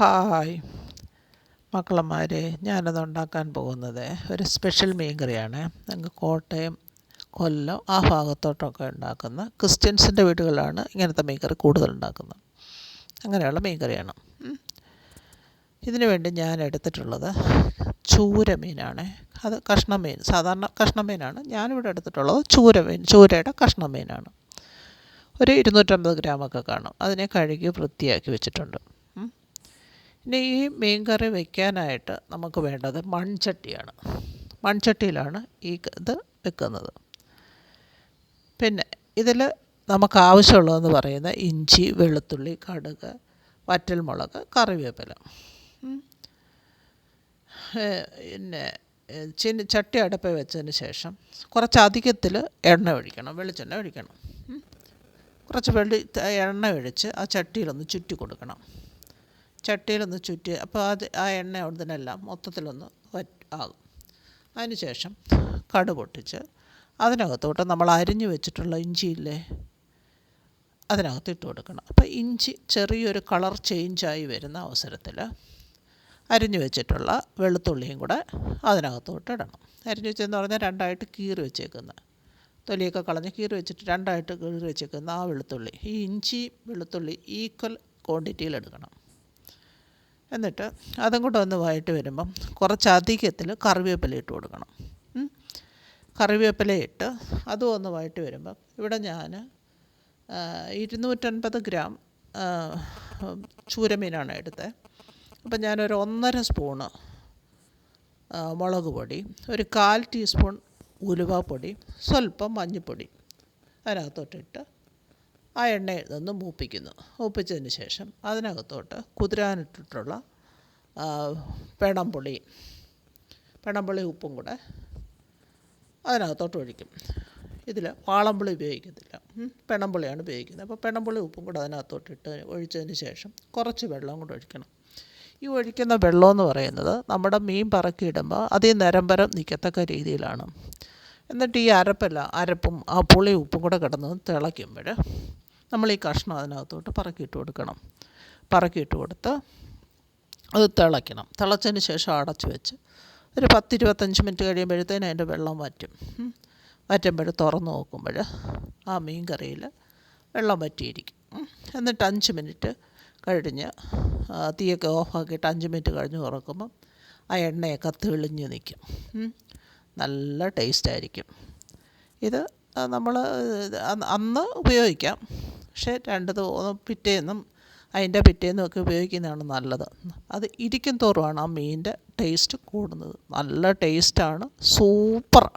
Hi. മക്കളന്മാരെ ഞാനത് ഉണ്ടാക്കാൻ പോകുന്നത്. ഒരു സ്പെഷ്യൽ മീൻ കറിയാണ് ഞങ്ങൾക്ക് കോട്ടയം കൊല്ലം ആ ഭാഗത്തോട്ടൊക്കെ ഉണ്ടാക്കുന്ന ക്രിസ്ത്യൻസിന്റെ വീടുകളാണ് ഇങ്ങനത്തെ മീൻ കറി കൂടുതൽ ഉണ്ടാക്കുന്നത്. അങ്ങനെയുള്ള മീൻ കറിയാണ് ഇതിനു വേണ്ടി ഞാൻ എടുത്തിട്ടുള്ളത് ചൂര മീനാണ്. അത് കഷ്ണം മീൻ സാധാരണ കഷ്ണം മീനാണ്. ഞാനിവിടെ എടുത്തിട്ടുള്ളത് ചൂര മീൻ ചൂരയുടെ കഷ്ണം മീനാണ്. ഒരു ഇരുന്നൂറ്റമ്പത് ഗ്രാമൊക്കെ കാണും. അതിനെ കഴുകി വൃത്തിയാക്കി വെച്ചിട്ടുണ്ട്. ഇനി ഈ മീൻ കറി വയ്ക്കാനായിട്ട് നമുക്ക് വേണ്ടത് മൺചട്ടിയാണ്. മൺചട്ടിയിലാണ് ഈ ഇത് വെക്കുന്നത്. പിന്നെ ഇതിൽ നമുക്ക് ആവശ്യമുള്ളതെന്ന് പറയുന്ന ഇഞ്ചി വെളുത്തുള്ളി കടുക് വറ്റൽമുളക് കറിവേപ്പില. പിന്നെ ഏ, ചട്ടി അടുപ്പ് വെച്ചതിന് ശേഷം കുറച്ച് അധികത്തിൽ എണ്ണ ഒഴിക്കണം വെളിച്ചെണ്ണ ഒഴിക്കണം. കുറച്ച് വെള്ളി എണ്ണ ഒഴിച്ച് ആ ചട്ടിയിലൊന്ന് ചുറ്റി കൊടുക്കണം. ചട്ടിയിലൊന്ന് ചുറ്റി അപ്പോൾ അത് ആ എണ്ണ അവിടുന്നെല്ലാം മൊത്തത്തിലൊന്ന് വറ്റ് ആകും. അതിനുശേഷം കടു പൊട്ടിച്ച് അതിനകത്തോട്ട് നമ്മൾ അരിഞ്ഞു വെച്ചിട്ടുള്ള ഇഞ്ചിയില്ലേ അതിനകത്ത് ഇട്ട് കൊടുക്കണം. അപ്പോൾ ഇഞ്ചി ചെറിയൊരു കളർ ചേഞ്ചായി വരുന്ന അവസരത്തിൽ അരിഞ്ഞു വെച്ചിട്ടുള്ള വെളുത്തുള്ളിയും കൂടെ അതിനകത്തോട്ട് ഇടണം. അരിഞ്ഞു വെച്ചതെന്ന് പറഞ്ഞാൽ രണ്ടായിട്ട് കീറി വെച്ചേക്കുന്ന. തൊലിയൊക്കെ കളഞ്ഞ് കീറി വെച്ചിട്ട് രണ്ടായിട്ട് കീറി വെച്ചേക്കുന്ന ആ വെളുത്തുള്ളി. ഈ ഇഞ്ചി വെളുത്തുള്ളി ഈക്വൽ ക്വാണ്ടിറ്റിയിൽ എടുക്കണം. എന്നിട്ട് അതും കൂടെ ഒന്ന് വഴറ്റി വരുമ്പം കുറച്ച് അധികത്തിൽ കറിവേപ്പില ഇട്ട് കൊടുക്കണം. കറിവേപ്പില ഇട്ട് അതും ഒന്ന് വഴറ്റി വരുമ്പം ഇവിടെ ഞാൻ ഇരുന്നൂറ്റൻപത് ഗ്രാം ചൂരമീനാണ് എടുത്തത് അപ്പം ഞാനൊരു ഒന്നര സ്പൂണ് മുളക് പൊടി ഒരു കാൽ ടീസ്പൂൺ ഉലുവാപ്പൊടി സ്വല്പം മഞ്ഞൾപ്പൊടി അതിനകത്തോട്ടിട്ട് ആ എണ്ണയിൽ നിന്ന് മൂപ്പിക്കുന്നു. മൂപ്പിച്ചതിന് ശേഷം അതിനകത്തോട്ട് കുതിരാനിട്ടിട്ടുള്ള പെണംപുളി പെണംപുളി ഉപ്പും കൂടെ അതിനകത്തോട്ട് ഒഴിക്കും. ഇതിൽ വാളംപുളി ഉപയോഗിക്കത്തില്ല. ഉം, ഉപയോഗിക്കുന്നത്. അപ്പോൾ പെണംപുളി ഉപ്പും കൂടെ അതിനകത്തോട്ടിട്ട് ഒഴിച്ചതിന് ശേഷം കുറച്ച് വെള്ളം കൂടെ ഒഴിക്കണം. ഈ ഒഴിക്കുന്ന വെള്ളമെന്ന് പറയുന്നത് നമ്മുടെ മീൻ പറക്കിയിടുമ്പോൾ അതേ നിരമ്പരം നിൽക്കത്തക്ക രീതിയിലാണ്. എന്നിട്ട് ഈ അരപ്പല്ല അരപ്പും ആ പുളി ഉപ്പും കൂടെ കിടന്ന് തിളയ്ക്കുമ്പോൾ നമ്മൾ ഈ കഷ്ണം അതിനകത്തോട്ട് പറക്കിയിട്ട് കൊടുക്കണം. പറക്കിയിട്ട് കൊടുത്ത് അത് തിളയ്ക്കണം. തിളച്ചതിന് ശേഷം അടച്ചു വെച്ച് ഒരു പത്തിരുപത്തഞ്ച് മിനിറ്റ് കഴിയുമ്പോഴത്തേന് അതിന്റെ വെള്ളം വറ്റും. വറ്റുമ്പോൾ തുറന്ന് നോക്കുമ്പോൾ ആ മീൻ കറിയിൽ വെള്ളം വറ്റിയിരിക്കും. എന്നിട്ട് അഞ്ച് മിനിറ്റ് കഴിഞ്ഞ് തീയൊക്കെ ഓഫാക്കിയിട്ട് അഞ്ച് മിനിറ്റ് കഴിഞ്ഞ് തുറക്കുമ്പം ആ എണ്ണയൊക്കെ തെളിഞ്ഞ് നിൽക്കും. നല്ല ടേസ്റ്റായിരിക്കും ഇത് നമ്മൾ അന്ന് ഉപയോഗിക്കാം. പക്ഷേ രണ്ട് ദിവസം പിറ്റേന്നും അതിന്റെ പിറ്റേന്നും ഒക്കെ ഉപയോഗിക്കുന്നതാണ് നല്ലത്. അത് ഇരിക്കും തോറുമാണ് ആ മീനിന്റെ ടേസ്റ്റ് കൂടുന്നത്. നല്ല ടേസ്റ്റാണ്. സൂപ്പർ.